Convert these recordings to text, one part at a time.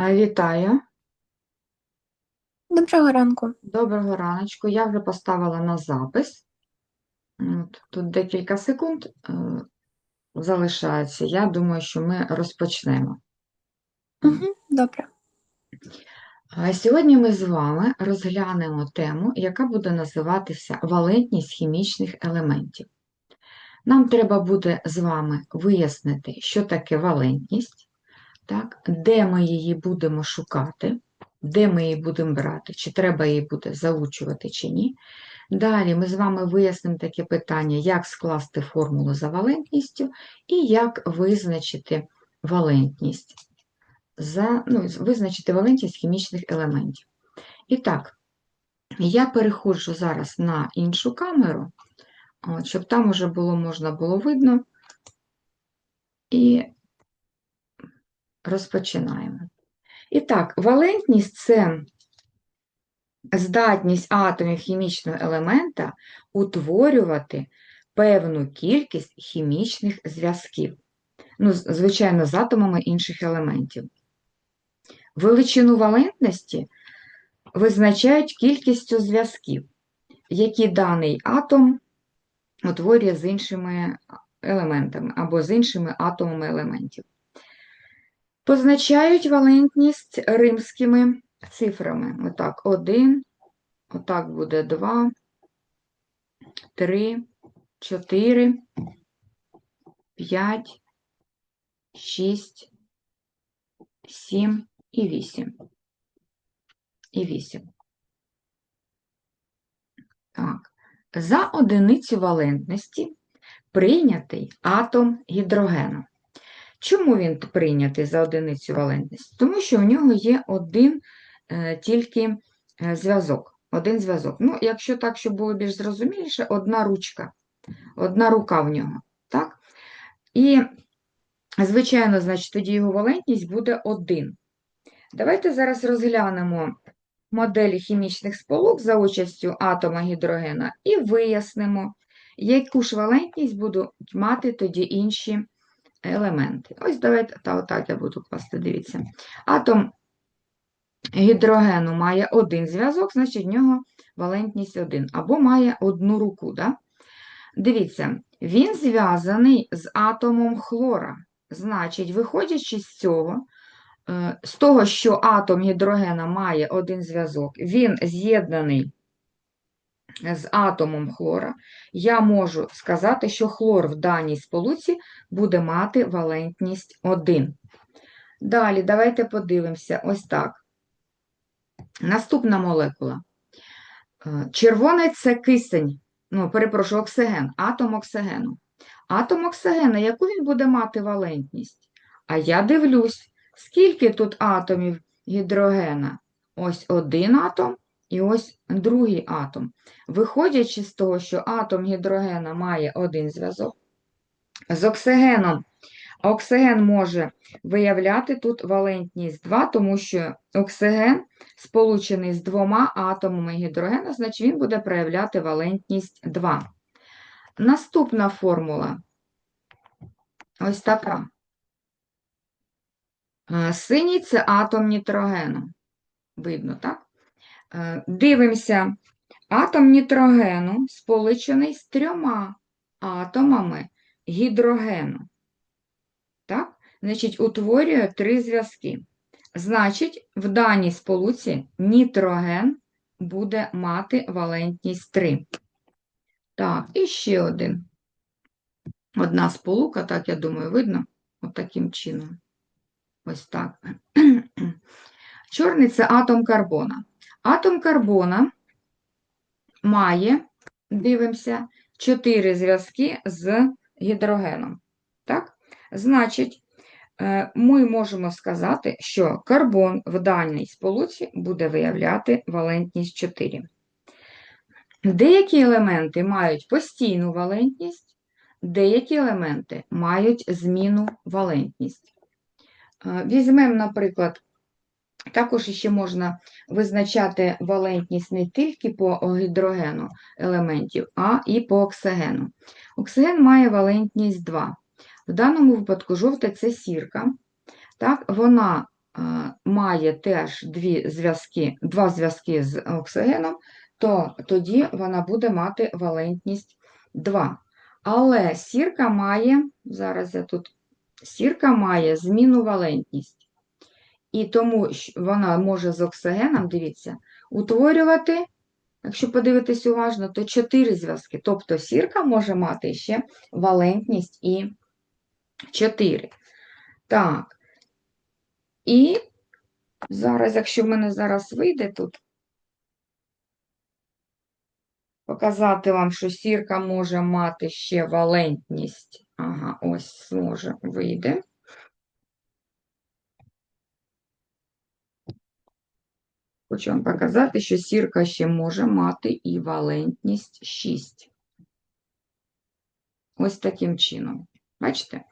Вітаю, Доброго ранку. доброго раночку. Я вже поставила на запис. От, тут декілька секунд е, залишається. Я думаю, що ми розпочнемо. Угу, добре. Сьогодні ми з вами розглянемо тему, яка буде називатися валентність хімічних елементів. Нам треба буде з вами вияснити, що таке валентність, так, де ми її будемо шукати, де ми її будемо брати, чи треба її буде заучувати, чи ні. Далі ми з вами вияснимо таке питання, як скласти формулу за валентністю і як визначити валентність, за, ну, визначити валентність хімічних елементів. І так, я переходжу зараз на іншу камеру, щоб там уже було можна було видно. І розпочинаємо. І так, валентність це здатність атомів хімічного елемента утворювати певну кількість хімічних зв'язків. Ну, звичайно, з атомами інших елементів. Величину валентності визначають кількістю зв'язків, які даний атом утворює з іншими елементами або з іншими атомами елементів. Позначають валентність римськими цифрами. Отак, 1, отак буде 2, 3, 4, 5, 6, 7 і 8. І 8. Так. За одиницю валентності прийнятий атом гідрогену. Чому він прийнятий за одиницю валентності? Тому що в нього є один е, тільки е, зв'язок. Один зв'язок. Ну, якщо так, щоб було більш зрозуміліше, одна ручка, одна рука в нього. Так? І, звичайно, значить, тоді його валентність буде один. Давайте зараз розглянемо моделі хімічних сполук за участю атома гідрогена і вияснимо, яку ж валентність будуть мати тоді інші елементи. Ось давайте, та отак я буду класти, дивіться. Атом гідрогену має один зв'язок, значить в нього валентність один, або має одну руку. Да? Дивіться, він зв'язаний з атомом хлора. Значить, виходячи з цього, е, з того, що атом гідрогена має один зв'язок, він з'єднаний з атомом хлора, я можу сказати, що хлор в даній сполуці буде мати валентність 1. Далі, давайте подивимося ось так. Наступна молекула. Е, Червоний це кисень, ну, перепрошую, оксиген, атом оксигену. Атом оксигена, яку він буде мати валентність? А я дивлюсь, скільки тут атомів гідрогена? Ось один атом і ось другий атом. Виходячи з того, що атом гідрогена має один зв'язок, з оксигеном оксиген може виявляти тут валентність 2, тому що оксиген сполучений з двома атомами гідрогена, значить він буде проявляти валентність 2. Наступна формула ось така. Е, Синій це атом нітрогену. Видно, так? Е, Дивимося. Атом нітрогену сполучений з трьома атомами гідрогену. Так? Значить, утворює три зв'язки. Значить, в даній сполуці нітроген буде мати валентність 3. Так, і ще один. Одна сполука, так, я думаю, видно, от чином. Ось так. Чорний це атом карбона. Атом карбона має, дивимося, чотири зв'язки з гідрогеном. Так? Значить, е, ми можемо сказати, що карбон в даній сполуці буде виявляти валентність 4. Деякі елементи мають постійну валентність, деякі елементи мають зміну валентність. Е, Візьмемо, наприклад, також ще можна визначати валентність не тільки по гідрогену елементів, а і по оксигену. Оксиген має валентність 2. В даному випадку жовта це сірка. Так, вона е, має теж дві зв'язки, два зв'язки з оксигеном, то тоді вона буде мати валентність 2. Але сірка має, зараз я тут, сірка має зміну валентність. І тому вона може з оксигеном, дивіться, утворювати, якщо подивитись уважно, то 4 зв'язки. Тобто сірка може мати ще валентність і 4. Так. І зараз, якщо в мене зараз вийде тут, показати вам, що сірка може мати ще валентність. Ага, ось може вийде. Хочу вам показати, що сірка ще може мати і валентність 6. Ось таким чином. Бачите?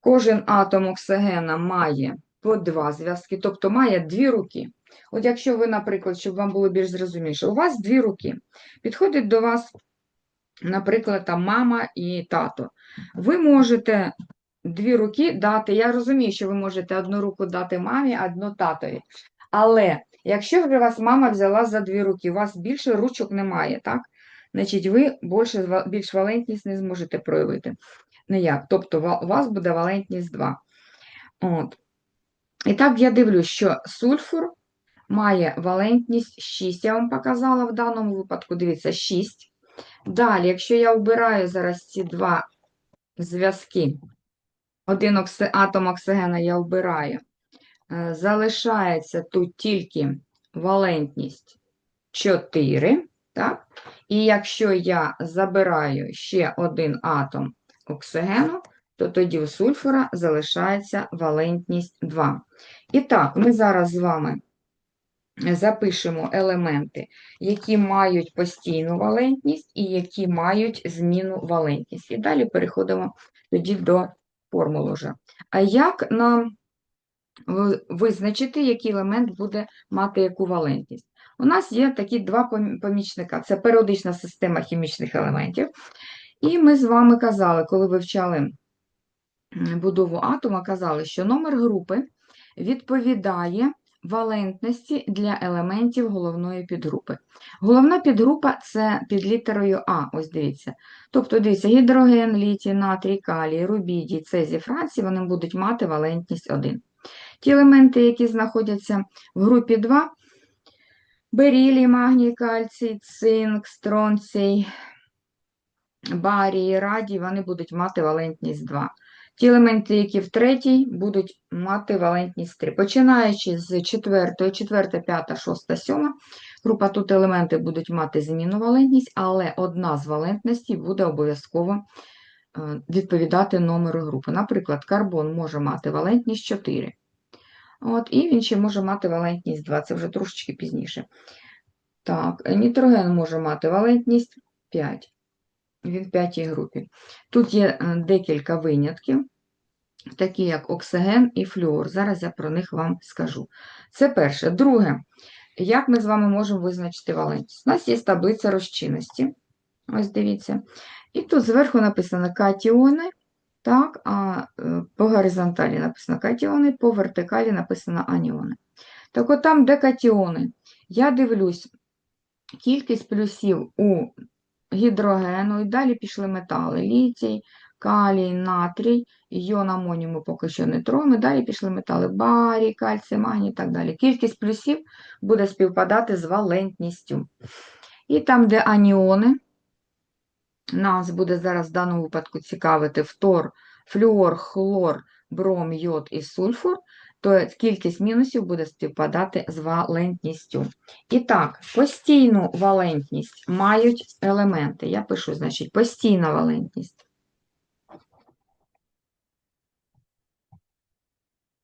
Кожен атом оксигена має по два зв'язки, тобто має дві руки. От якщо ви, наприклад, щоб вам було більш зрозуміше, у вас дві руки. Підходить до вас, наприклад, там мама і тато. Ви можете дві руки дати. Я розумію, що ви можете одну руку дати мамі, одну татові. Але якщо вже вас мама взяла за дві руки, у вас більше ручок немає, так? Значить, ви більше, більш валентність не зможете проявити. Ніяк. Тобто у вас буде валентність 2. От. І так я дивлюсь, що сульфур має валентність 6. Я вам показала в даному випадку, дивіться, 6. Далі, якщо я вбираю зараз ці два зв'язки, один окси- атом оксигена я вбираю, залишається тут тільки валентність 4, так? І якщо я забираю ще один атом оксигену, то тоді у сульфура залишається валентність 2. І так, ми зараз з вами запишемо елементи, які мають постійну валентність і які мають зміну валентність. І далі переходимо тоді до формул уже. А як нам визначити, який елемент буде мати яку валентність? У нас є такі два помічника. Це періодична система хімічних елементів. І ми з вами казали, коли вивчали будову атома, казали, що номер групи відповідає валентності для елементів головної підгрупи. Головна підгрупа це під літерою А, ось дивіться. Тобто, дивіться, гідроген, літій, натрій, калій, рубідій, цезій, францій, вони будуть мати валентність 1. Ті елементи, які знаходяться в групі 2, берілій, магній, кальцій, цинк, стронцій, барій, радій, вони будуть мати валентність 2. Ті елементи, які в третій, будуть мати валентність 3. Починаючи з 4, 4, 5, 6, 7, група тут елементи будуть мати змінну валентність, але одна з валентностей буде обов'язково е, відповідати номеру групи. Наприклад, карбон може мати валентність 4. От, і він ще може мати валентність 2, це вже трошечки пізніше. Так, нітроген може мати валентність 5. Він в п'ятій групі. Тут є е, декілька винятків, такі як оксиген і флюор. Зараз я про них вам скажу. Це перше. Друге, як ми з вами можемо визначити валентність? У нас є таблиця розчинності. Ось дивіться. І тут зверху написано катіони, так, а е, по горизонталі написано катіони, по вертикалі написано аніони. Так от там, де катіони, я дивлюсь, кількість плюсів у гідрогену, і далі пішли метали: літій, калій, натрій, йон амонію ми поки що не троємо, далі пішли метали: барій, кальцій, магній і так далі. Кількість плюсів буде співпадати з валентністю. І там, де аніони, нас буде зараз в даному випадку цікавити фтор, флюор, хлор, бром, йод і сульфур, то кількість мінусів буде співпадати з валентністю. І так, постійну валентність мають елементи. Я пишу, значить, постійна валентність.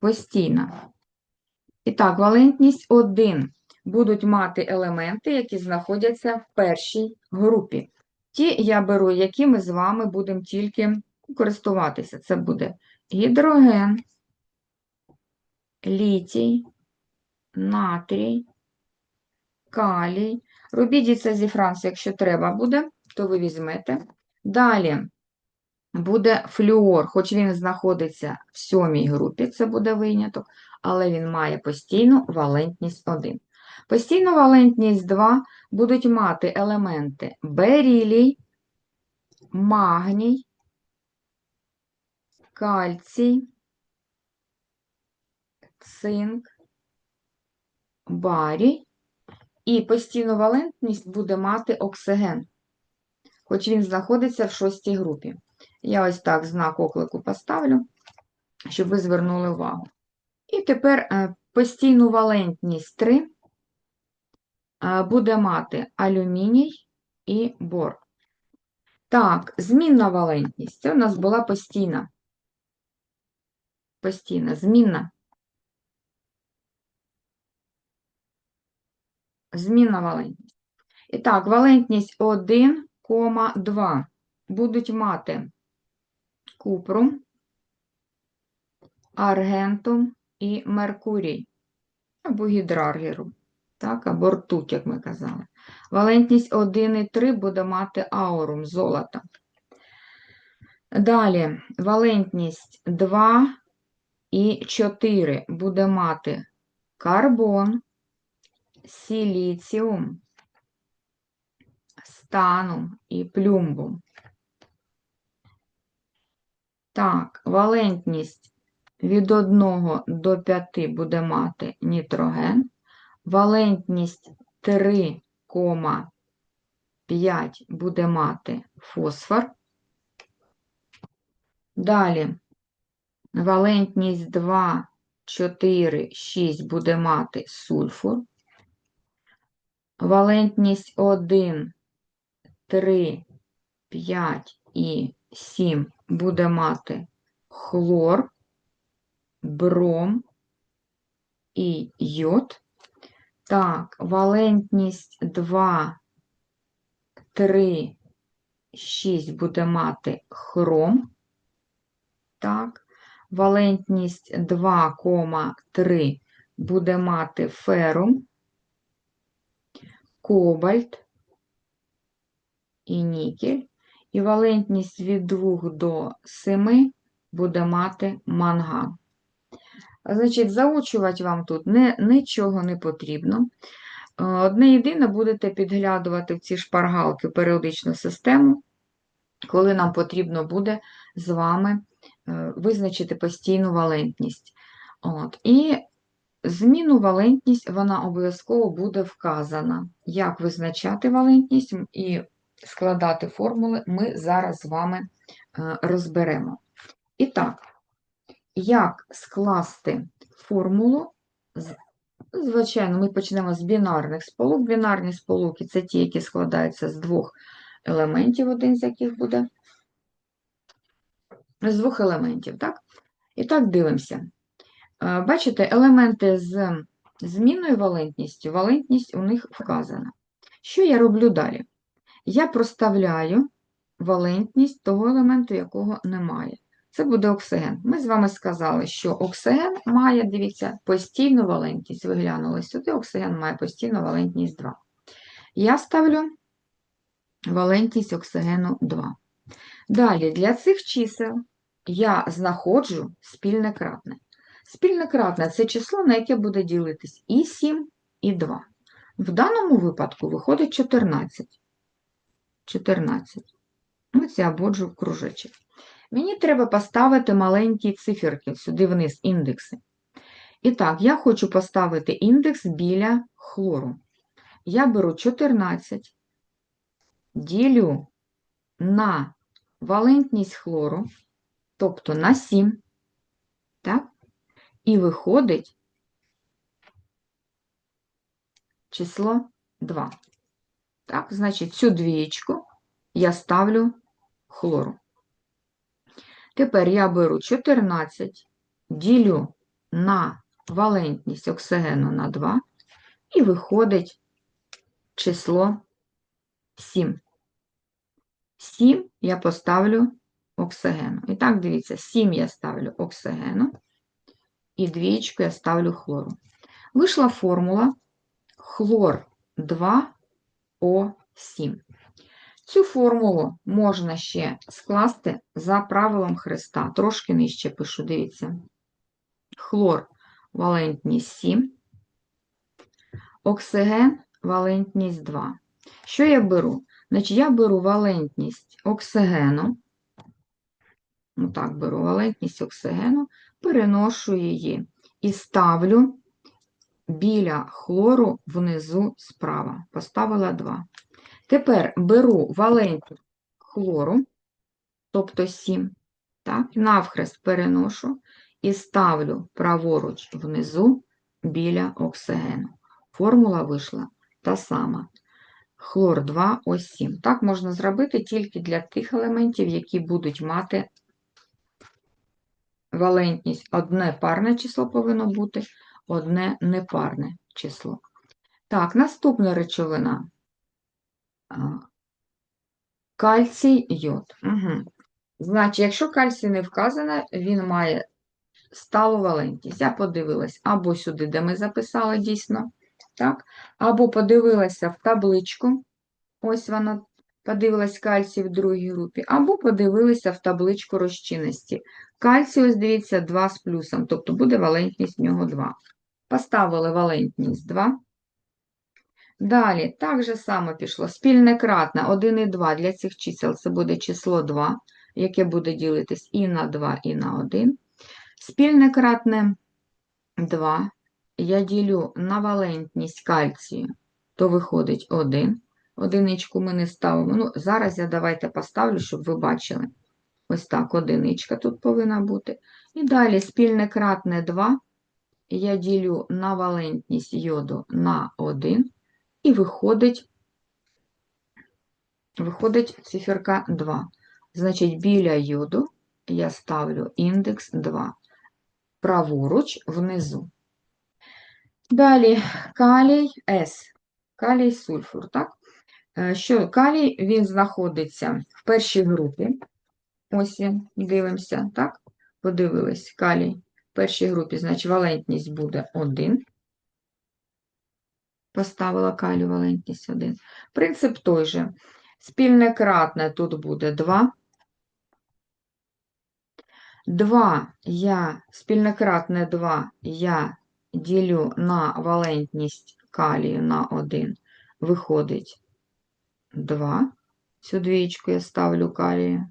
Постійна. І так, валентність 1 будуть мати елементи, які знаходяться в першій групі. Ті я беру, які ми з вами будемо тільки користуватися. Це буде гідроген, літій, натрій, калій. Робіть це зі Франції, якщо треба буде, то ви візьмете. Далі буде флюор, хоч він знаходиться в сьомій групі, це буде виняток, але він має постійну валентність 1. Постійну валентність 2 будуть мати елементи берілій, магній, кальцій, цинк, барій, і постійну валентність буде мати оксиген, хоч він знаходиться в шостій групі. Я ось так знак оклику поставлю, щоб ви звернули увагу. І тепер е, постійну валентність 3 е, буде мати алюміній і бор. Так, змінна валентність. Це у нас була постійна. Постійна, змінна. Змінна валентність. І так, валентність 1,2 будуть мати купрум, аргентум і меркурій, або гідраргіру, так, або ртуть, як ми казали. Валентність 1,3 буде мати аурум, золото. Далі, валентність 2 і 4 буде мати карбон, сіліціум, станум і плюмбум. Так, валентність від 1 до 5 буде мати нітроген, валентність 3,5 буде мати фосфор. Далі валентність 2, 4, 6 буде мати сульфур. Валентність 1, 3, 5 і 7 буде мати хлор, бром і йод. Так, валентність 2, 3, 6 буде мати хром. Так, валентність 2,3 буде мати ферум, кобальт і нікель. І валентність від 2 до 7 буде мати манган. Значить, заучувати вам тут не, нічого не потрібно. Е, Одне єдине, будете підглядувати в ці шпаргалки періодичну систему, коли нам потрібно буде з вами е, визначити постійну валентність. От. І зміну валентність вона обов'язково буде вказана. Як визначати валентність і складати формули, ми зараз з вами е, розберемо. І так, як скласти формулу? Звичайно, ми почнемо з бінарних сполук. Бінарні сполуки це ті, які складаються з двох елементів, один з яких буде. З двох елементів, так? І так дивимося. Е, Бачите, елементи з змінною валентністю, валентність у них вказана. Що я роблю далі? Я проставляю валентність того елементу, якого немає. Це буде оксиген. Ми з вами сказали, що оксиген має, дивіться, постійну валентність. Ви глянули сюди, оксиген має постійну валентність 2. Я ставлю валентність оксигену 2. Далі, для цих чисел я знаходжу спільне кратне. Спільне кратне – це число, на яке буде ділитись і 7, і 2. В даному випадку виходить 14. 14. Ось я обводжу в кружечок. Мені треба поставити маленькі циферки сюди вниз, індекси. І так, я хочу поставити індекс біля хлору. Я беру 14, ділю на валентність хлору, тобто на 7, так? І виходить число 2. Так, значить, цю двієчку я ставлю хлору. Тепер я беру 14, ділю на валентність оксигену на 2, і виходить число 7. 7 я поставлю оксигену. І так, дивіться, 7 я ставлю оксигену, і двієчку я ставлю хлору. Вийшла формула хлор 2О7. Цю формулу можна ще скласти за правилом Христа. Трошки нижче пишу, дивіться. Хлор валентність 7, оксиген валентність 2. Що я беру? Значить, я беру валентність оксигену, ну так, беру валентність оксигену, переношу її і ставлю біля хлору внизу справа. Поставила 2. Тепер беру валентність хлору, тобто 7, так, навхрест переношу і ставлю праворуч внизу біля оксигену. Формула вийшла та сама. Хлор 2, ось 7. Так можна зробити тільки для тих елементів, які будуть мати валентність. Одне парне число повинно бути, одне непарне число. Так, наступна речовина. Кальцій йод. Угу. Значить, якщо кальцій не вказано, він має сталу валентність. Я подивилась або сюди, де ми записали дійсно, так? або подивилася в табличку, ось вона, подивилась кальцій в другій групі, або подивилися в табличку розчинності. Кальцій, ось дивіться, 2 з плюсом, тобто буде валентність в нього 2. Поставили валентність 2. Далі, так же само пішло. Спільне кратне 1 і 2 для цих чисел це буде число 2, яке буде ділитись і на 2, і на 1. Спільне кратне 2 я ділю на валентність кальцію, то виходить 1. Одиничку ми не ставимо. Ну, зараз я давайте поставлю, щоб ви бачили. Ось так, одиничка тут повинна бути. І далі спільне кратне 2 я ділю на валентність йоду на 1. І виходить, виходить циферка 2. Значить, біля йоду я ставлю індекс 2. Праворуч внизу. Далі калій С. Калій сульфур, так? Е, Що калій він знаходиться в першій групі. Ось дивимося, так? Подивились, калій в першій групі, значить, валентність буде 1 поставила калію валентність 1. Принцип той же. Спільне кратне тут буде 2. 2 я, спільне кратне 2 я ділю на валентність калію на 1. Виходить 2. Цю двічку я ставлю калію.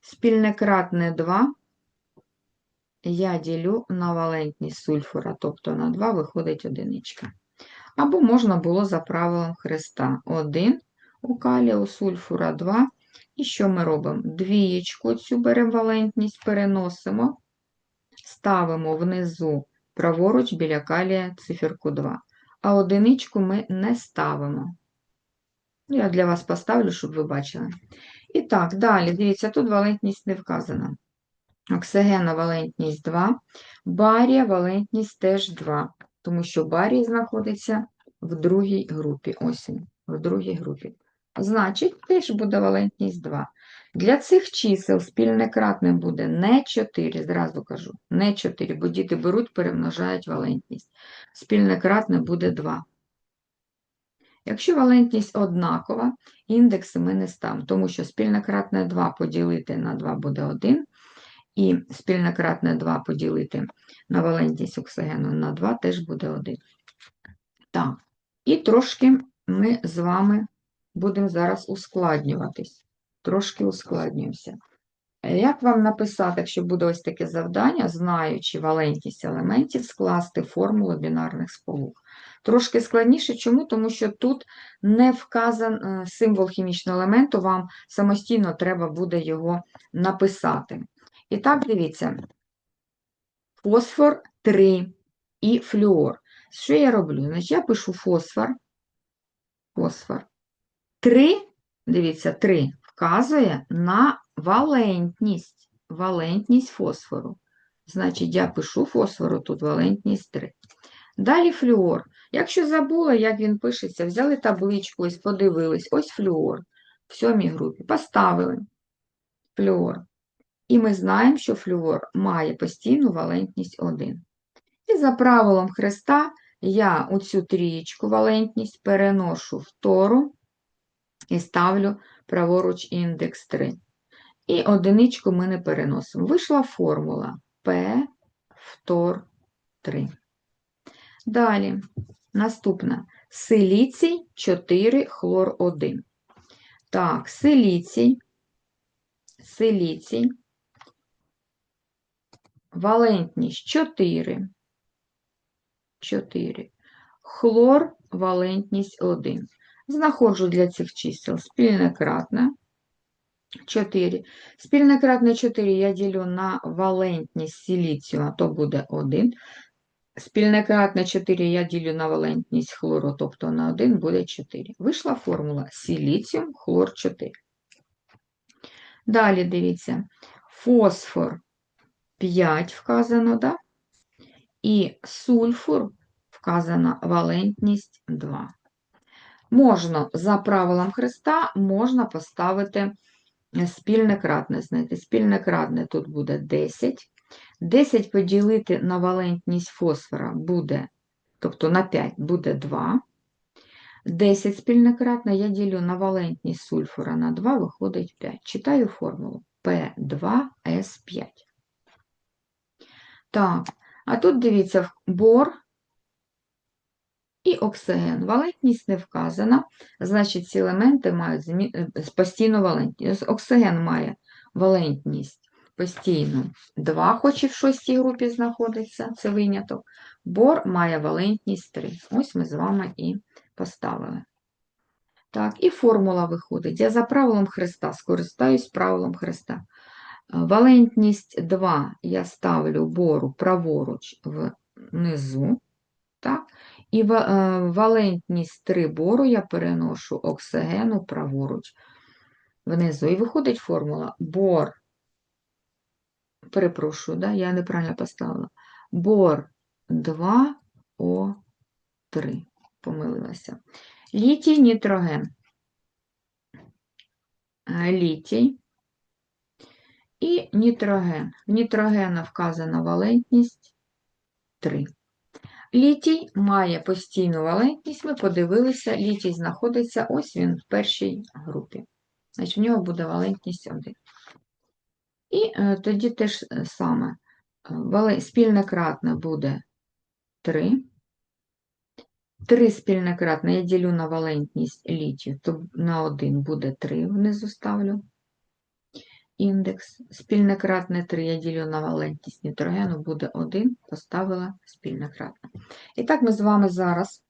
Спільне кратне 2 я ділю на валентність сульфура, тобто на 2 виходить одиничка. Або можна було за правилом хреста. 1 у калія, у сульфура 2. І що ми робимо? Двієчку цю беремо валентність, переносимо, ставимо внизу праворуч біля калія циферку 2. А одиничку ми не ставимо. Я для вас поставлю, щоб ви бачили. І так, далі, дивіться, тут валентність не вказана. Оксигена валентність 2, барія валентність теж 2 тому що барій знаходиться в другій групі. Ось в другій групі. Значить, теж буде валентність 2. Для цих чисел спільне кратне буде не 4, зразу кажу, не 4, бо діти беруть, перемножають валентність. Спільне кратне буде 2. Якщо валентність однакова, індекси ми не ставимо, тому що спільне кратне 2 поділити на 2 буде 1, і спільне кратне 2 поділити на валентність оксигену на 2 теж буде 1. Так, і трошки ми з вами будемо зараз ускладнюватись. Трошки ускладнюємося. Як вам написати, якщо буде ось таке завдання, знаючи валентність елементів, скласти формулу бінарних сполук? Трошки складніше, чому? Тому що тут не вказан е, символ хімічного елементу, вам самостійно треба буде його написати. І так, дивіться, фосфор 3 і флюор. Що я роблю? Значить, я пишу фосфор. Фосфор. 3, дивіться, 3 вказує на валентність. Валентність фосфору. Значить, я пишу фосфору, тут валентність 3. Далі флюор. Якщо забула, як він пишеться, взяли табличку, ось подивились, ось флюор в сьомій групі. Поставили флюор. І ми знаємо, що флюор має постійну валентність 1. І за правилом хреста я оцю трієчку валентність переношу в тору і ставлю праворуч індекс 3. І одиничку ми не переносимо. Вийшла формула P втор 3. Далі, наступна. Силіцій 4 хлор 1. Так, силіцій, силіцій, валентність 4. 4. Хлор, валентність 1. Знаходжу для цих чисел спільне кратне 4. Спільне кратне 4 я ділю на валентність силіцію, а то буде 1. Спільне кратне 4 я ділю на валентність хлору, тобто на 1 буде 4. Вийшла формула силіціум, хлор 4. Далі дивіться, фосфор 5 вказано, да? і сульфур вказана валентність 2. Можна за правилом Христа можна поставити спільне кратне знайти. Спільне кратне тут буде 10. 10 поділити на валентність фосфора буде, тобто на 5 буде 2. 10 спільне кратне я ділю на валентність сульфура на 2, виходить 5. Читаю формулу P2S5. Так, а тут дивіться, бор і оксиген. Валентність не вказана, значить, ці елементи мають змі... е, постійну валентність. Оксиген має валентність постійну 2, хоч і в шостій групі знаходиться, це виняток. Бор має валентність 3. Ось ми з вами і поставили. Так, і формула виходить. Я за правилом Христа скористаюсь правилом Христа. Валентність 2 я ставлю бору праворуч внизу. Так? І е, валентність 3 бору я переношу оксигену праворуч внизу. І виходить формула бор. Перепрошую, да? я неправильно поставила. Бор 2О3. Помилилася. Літій, нітроген. Е, Літій і нітроген. В нітрогена вказана валентність 3. Літій має постійну валентність. Ми подивилися, літій знаходиться, ось він в першій групі. Значить, в нього буде валентність 1. І е, тоді теж е, саме. е, Спільне кратне буде 3. 3 спільне кратне я ділю на валентність літію, то на 1 буде 3, внизу ставлю індекс. Спільне кратне 3 я ділю на валентність нітрогену, буде 1, поставила спільне кратне. І так ми з вами зараз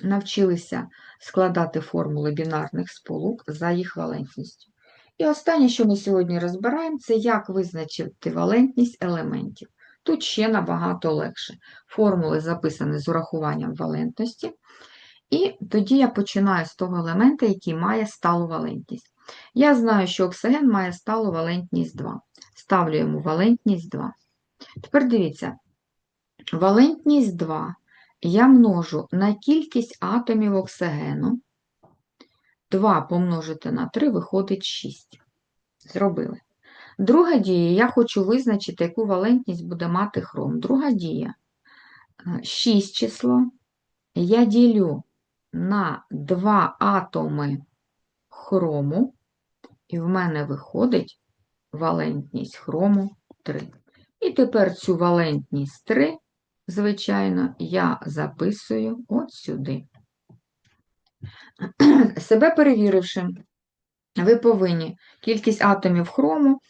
навчилися складати формули бінарних сполук за їх валентністю. І останнє, що ми сьогодні розбираємо, це як визначити валентність елементів. Тут ще набагато легше. Формули записані з урахуванням валентності. І тоді я починаю з того елемента, який має сталу валентність. Я знаю, що оксиген має сталу валентність 2. Ставлю йому валентність 2. Тепер дивіться, валентність 2 я множу на кількість атомів оксигену. 2 помножити на 3 виходить 6. Зробили. Друга дія, я хочу визначити, яку валентність буде мати хром. Друга дія. 6 число. Я ділю на 2 атоми хрому, і в мене виходить валентність хрому 3. І тепер цю валентність 3, звичайно, я записую от сюди. Себе перевіривши, ви повинні кількість атомів хрому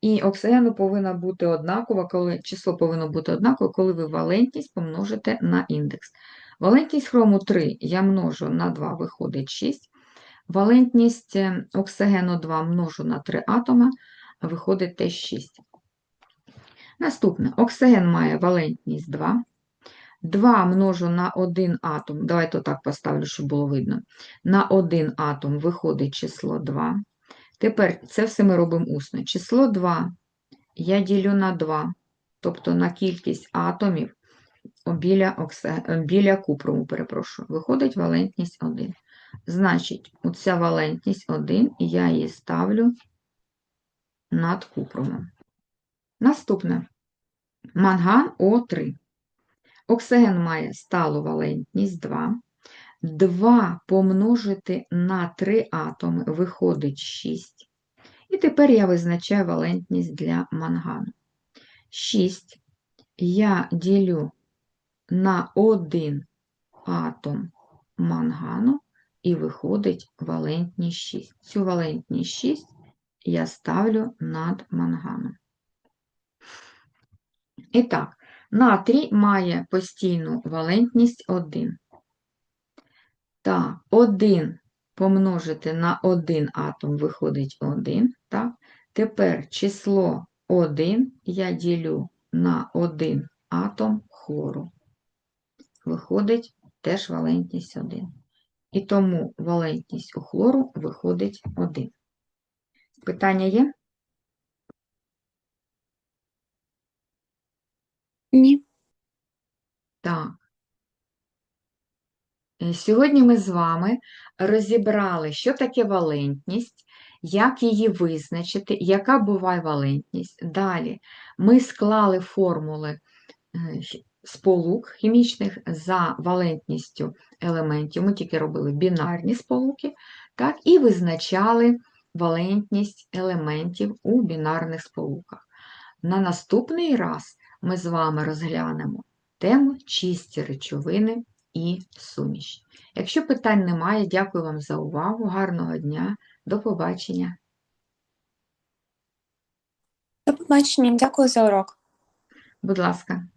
і оксигену повинна бути однакова, коли число повинно бути однакове, коли ви валентність помножите на індекс. Валентність хрому 3 я множу на 2, виходить 6. Валентність е, оксигену 2 множу на 3 атома, виходить теж 6. Наступне, оксиген має валентність 2. 2 множу на 1 атом, давайте отак поставлю, щоб було видно. На 1 атом виходить число 2. Тепер це все ми робимо усно. Число 2 я ділю на 2, тобто на кількість атомів біля, оксе... біля купруму, перепрошую. Виходить валентність 1. Значить, оця валентність 1, і я її ставлю над купрумом. Наступне. Манган О3. Оксиген має сталу валентність 2. 2 помножити на 3 атоми виходить 6. І тепер я визначаю валентність для мангану. 6 я ділю на 1 атом мангану і виходить валентність 6. Цю валентність 6 я ставлю над манганом. І так, натрій має постійну валентність 1. Так, 1 помножити на 1 атом виходить 1. Так? Тепер число 1 я ділю на 1 атом хлору. Виходить теж валентність 1. І тому валентність у хлору виходить 1. Питання є? Ні. Так. Е, Сьогодні ми з вами розібрали, що таке валентність, як її визначити, яка буває валентність. Далі ми склали формули е, сполук хімічних за валентністю елементів. Ми тільки робили бінарні сполуки, так, і визначали валентність елементів у бінарних сполуках. На наступний раз ми з вами розглянемо тему чисті речовини і суміші. Якщо питань немає, дякую вам за увагу, гарного дня, до побачення. До побачення. Дякую за урок. Будь ласка.